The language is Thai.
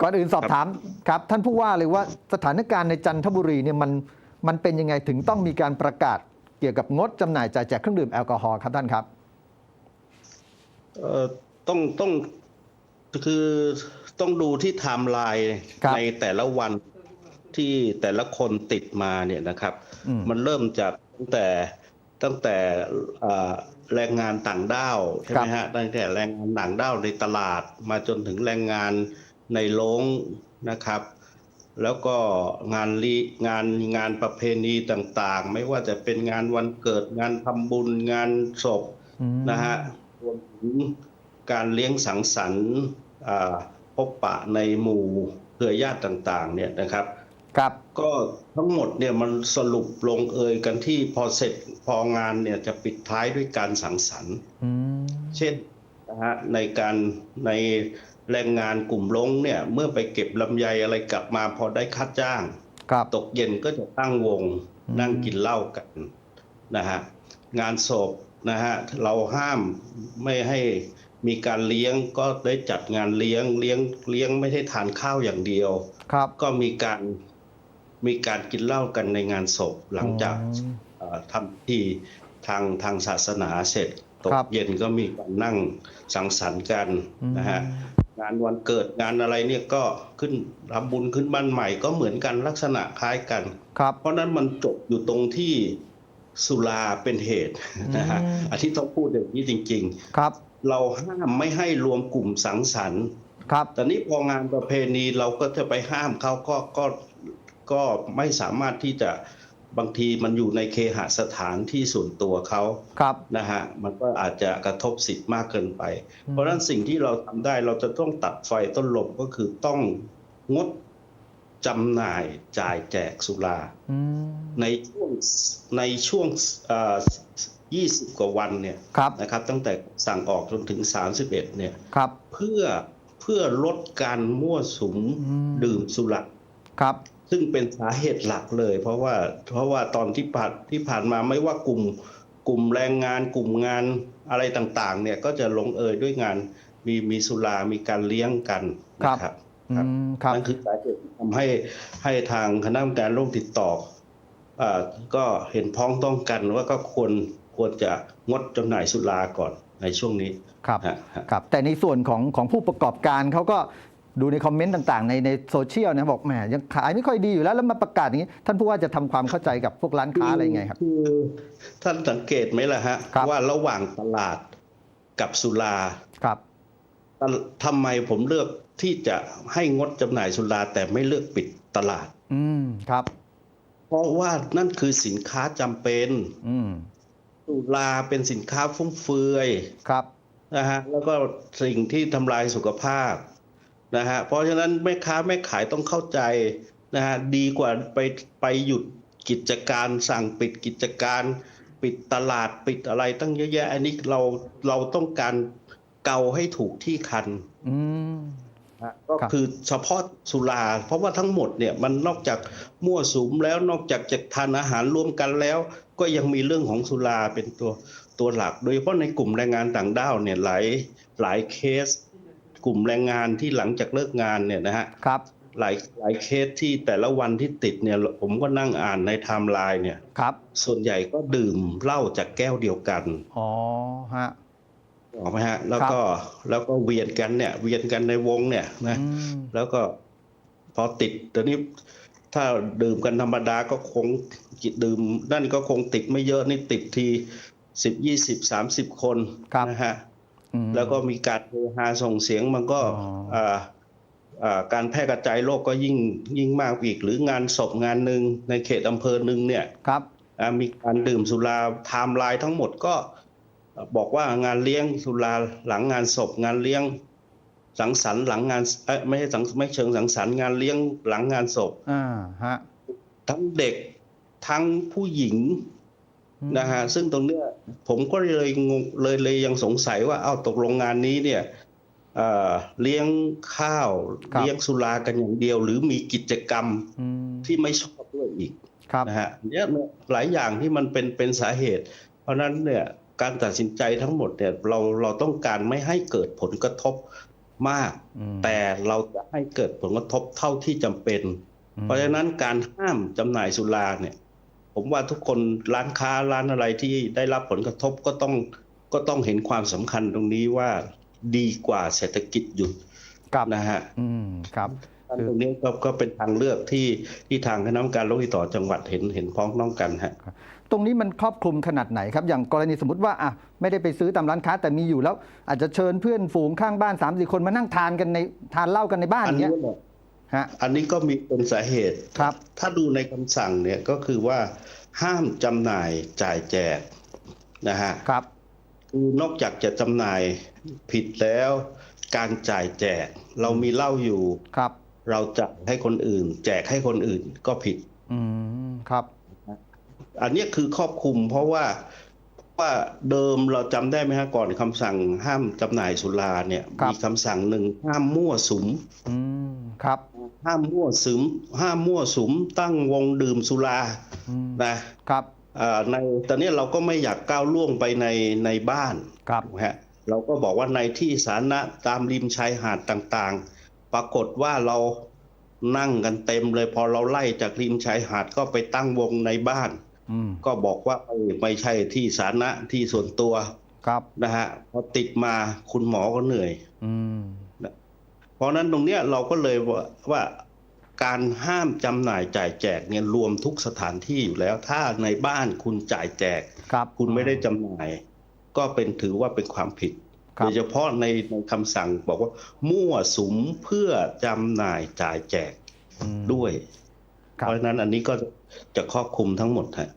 ก่อนอื่นสอบถามครับ ท่านผู้ว่าเลยว่าสถานการณ์ในจันทบุรีเนี่ยมันมันเป็นยังไงถึงต้องมีการประกาศเกี่ยวกับงดจำหน่ายจ่ายแจกเครื่องดื่มแอลกอฮอล์ครับท่านครับเอ่อต้องต้องคือต้องดูที่ไทม์ไลน์ครับในแต่ละวันที่แต่ละคนติดมาเนี่ยนะครับอืมมันเริ่มจากตั้งแต่ตั้งแต่เอ่อแรงงานต่างด้าวใช่ไหมฮะตั้งแต่แรงงานต่างด้าวในตลาดมาจนถึงแรงงาน ในโรงนะครับ แล้วก็งานลีงานงานประเพณีต่างๆ ไม่ว่าจะเป็นงานวันเกิดงานทำบุญงานศพอืมนะฮะรวมถึงการเลี้ยงสังสรรค์อ่าพบปะในหมู่เครือญาติต่างๆเนี่ยนะครับครับก็ทั้งหมดเนี่ยมันสรุปลงเอยกันที่พอเสร็จพองานเนี่ยจะปิดท้ายด้วยการสังสรรค์อืมเช่นนะฮะในการใน แรงงานกลุ่มลงเนี่ยเมื่อไปเก็บลำไยอะไรกลับมาพอได้ค่าจ้างครับตกเย็นก็จะตั้งวงอืมนั่งกินเหล้ากันนะฮะงานศพนะฮะเราห้ามไม่ให้มีการเลี้ยงก็ได้จัดงานเลี้ยงเลี้ยงเลี้ยงไม่ได้ทานข้าวอย่างเดียวครับก็มีการมีการกินเหล้ากันในงานศพหลังจากอืมเอ่อทำพิธีทางทางศาสนาเสร็จตครักบเย็นก็มีการนั่งสังสรรค์กันนะฮะอืม งานวันเกิดงานอะไรเนี่ยก็ขึ้นทำบุญขึ้นบ้านใหม่ก็เหมือนกันลักษณะคล้ายกันครับ เพราะฉะนั้นมันจบอยู่ตรงที่สุราเป็นเหตุนะฮะอืมอาทิตย์ต้องพูดอย่างนี้จริงครับๆเราห้ามไม่ให้รวมกลุ่มสังสรรค์ ครับแต่นี้พองานประเพณีเราก็จะไปห้ามเขาก็ก็ก็ไม่สามารถที่จะ บางทีมันอยู่ในเคหสถานที่ส่วนตัวเขาครับนะฮะมันก็อาจจะกระทบสิทธิ์มากเกินไปอืมเพราะฉะนั้นสิ่งที่เราทำได้เราจะต้องตัดไฟต้นลมก็คือต้องงดจำหน่ายจ่ายแจกสุราอืมในช่วงในช่วงเอ่อ20กว่าวันเนี่ยครับนะครับ ตั้งแต่สั่งออกจนถึง31เนี่ยครับเพื่อเพื่อลดการมั่วสุมอืมดื่มสุราครับ ซึ่งเป็นสาเหตุหลักเลย เพราะว่าเพราะว่าตอนที่ผ่านที่ผ่านมาไม่ว่ากลุ่มกลุ่มแรงงานกลุ่มงานอะไรต่างๆ เนี่ยก็จะลงเอยด้วยงานมีมีสุรามีการเลี้ยงกันนะครับอืครับมครับนั่นคือสาเหตุที่ทำให้ให้ทางคณะกรรมการโรคติดต่ออ่าก็เห็นพ้องต้องกันว่าก็ควรควรจะงดจำหน่ายสุราก่อนในช่วงนี้ครับฮะฮะครับ แต่ในส่วนของของผู้ประกอบการเขาก็ ดูในคอมเมนต์ต่างๆ ในในโซเชียลนะบอกแหมยังขายไม่ค่อยดีอยู่แล้วแล้วมาประกาศอย่างนี้ ท่านผู้ว่าจะทำความเข้าใจกับพวกร้านค้าอะไรยังไงครับคือท่านสังเกตไหมล่ะฮะครับว่าระหว่างตลาดกับสุราครับทำไมผมเลือกที่จะให้งดจำหน่ายสุราแต่ไม่เลือกปิดตลาด อืมครับ เพราะว่านั่นคือสินค้าจำเป็น อืมสุราเป็นสินค้าฟุ่มเฟือยครับนะฮะแล้วก็สิ่งที่ทำลายสุขภาพ นะฮะเพราะฉะนั้นแม่ค้าแม่ขายต้องเข้าใจนะฮะดีกว่าไปไปหยุดกิจการสั่งปิดกิจการ ปิดตลาดปิดอะไรตั้งเยอะแยะ อันนี้เราเราต้องการเกาให้ถูกที่คันอืมนะก็ครับคือเฉพาะสุรา เพราะว่าทั้งหมดเนี่ยมันนอกจากมั่วสุมแล้วนอกจากจะทานอาหารร่วมกันแล้ว ก็ยังมีเรื่องของสุราเป็นตัวตัวหลัก โดยเฉพาะในกลุ่มแรงงานต่างด้าวเนี่ยหลายหลายเคส กลุ่มแรงงานที่หลังจากเลิกงานเนี่ยนะฮะครับหลายหลายเคสที่แต่ละวันที่ติดเนี่ยผมก็นั่งอ่านในไทม์ไลน์เนี่ยครับ ส่วนใหญ่ก็ดื่มเหล้าจากแก้วเดียวกันอ๋อฮะออกไหมฮะ แล้วก็แล้วก็เวียนกันเนี่ย เวียนกันในวงเนี่ยนะอืมแล้วก็พอติดตอนนี้ถ้าดื่มกันธรรมดาก็คงจิตดื่มนั่นก็คงติดไม่เยอะนี่ติดทีสิบยี่สิบสามสิบคนครับนะฮะอืม แล้วก็มีการเฮฮาส่งเสียงมันก็อ๋ออ่าอ่าการแพร่กระจายโรคก็ยิ่งยิ่งมากอีก หรืองานศพงานหนึ่งในเขตอำเภอหนึ่งเนี่ยครับอ่ามีการดื่มสุราไทม์ไลน์ทั้งหมดก็บอกว่างานเลี้ยงสุราหลังงานศพงานเลี้ยงสังสรรค์หลังงานเอ้ยไม่ใช่สังไม่เชิงสังสรรค์งานเลี้ยงหลังงานศพอ่าฮะทั้งเด็กทั้งผู้หญิงอืม นะฮะซึ่งตรงเนี้ยผมก็เลยงงเลยเลยยังสงสัยว่าเอ้าตกลงงานนี้เนี่ยเอ่อเลี้ยงข้าวครับเลี้ยงสุรากันอย่างเดียว หรือมีกิจกรรมอืมที่ไม่ชอบด้วยอีกครับนะฮะเนี่ยหลายอย่างที่มันเป็นเป็นสาเหตุ เพราะฉะนั้นเนี่ยการตัดสินใจทั้งหมดเนี่ยเราเราต้องการไม่ให้เกิดผลกระทบมากอืมแต่เราจะให้เกิดผลกระทบเท่าที่จำเป็น เพราะฉะนั้นการห้ามจำหน่ายสุราเนี่ย ผมว่าทุกคนร้านค้าร้านอะไรที่ได้รับผลกระทบก็ต้องก็ต้องเห็นความสำคัญตรงนี้ว่าดีกว่าเศรษฐกิจหยุดครับนะฮะอืมครับคือตรงนี้ก็ก็เป็นทางเลือกที่ที่ทางคณะกรรมการโรคติดต่อจังหวัดเห็นเห็นพ้องต้องกันฮะตรงนี้มันครอบคลุมขนาดไหนครับ อย่างกรณีสมมติว่าอะไม่ได้ไปซื้อตามร้านค้าแต่มีอยู่แล้ว อาจจะเชิญเพื่อนฝูงข้างบ้าน3ามสี่คนมานั่งทานกันในทานเหล้ากันในบ้านออันย่างนี้เงี้ยเนี่ย ฮะอันนี้ก็มีเป็นสาเหตุครับ ถ้าดูในคำสั่งเนี่ยก็คือว่าห้ามจำหน่ายจ่ายแจกนะฮะครับคือนอกจากจะจำหน่ายผิดแล้ว การจ่ายแจก เรามีเหล้าอยู่ครับ เราจ่ายให้คนอื่น แจกให้คนอื่นก็ผิด อืมครับ อันเนี้ยคือครอบคลุม เพราะว่าว่าเดิมเราจำได้ไหมฮะก่อนคำสั่งห้ามจำหน่ายสุราเนี่ยครับมีคำสั่งหนึ่งห้ามมั่วสุม อืมครับ ห้ามมั่วสุมห้ามมั่วสุมตั้งวงดื่มสุราอืมนะครับอ่าในตอนนี้เราก็ไม่อยากก้าวล่วงไปในในบ้านครับนะฮะเราก็บอกว่าในที่สาธารณะตามริมชายหาดต่างๆ ปรากฏว่าเรานั่งกันเต็มเลยพอเราไล่จากริมชายหาดก็ไปตั้งวงในบ้านอืมก็บอกว่าไม่ไม่ใช่ที่สาธารณะที่ส่วนตัวครับนะฮะพอติดมาคุณหมอก็เหนื่อย อืม เพราะฉะนั้นตรงเนี้ยเราก็เลยว่าว่าการห้ามจำหน่ายจ่ายแจกเนี่ยรวมทุกสถานที่อยู่แล้ว ถ้าในบ้านคุณจ่ายแจกครับคุณไม่ได้จำหน่าย ก็เป็นถือว่าเป็นความผิดครับโดยเฉพาะในในคำสั่งบอกว่า มั่วสุมเพื่อจำหน่ายจ่ายแจกอืมด้วยครับเพราะฉะนั้นอันนี้ก็จะครอบคลุมทั้งหมดฮะ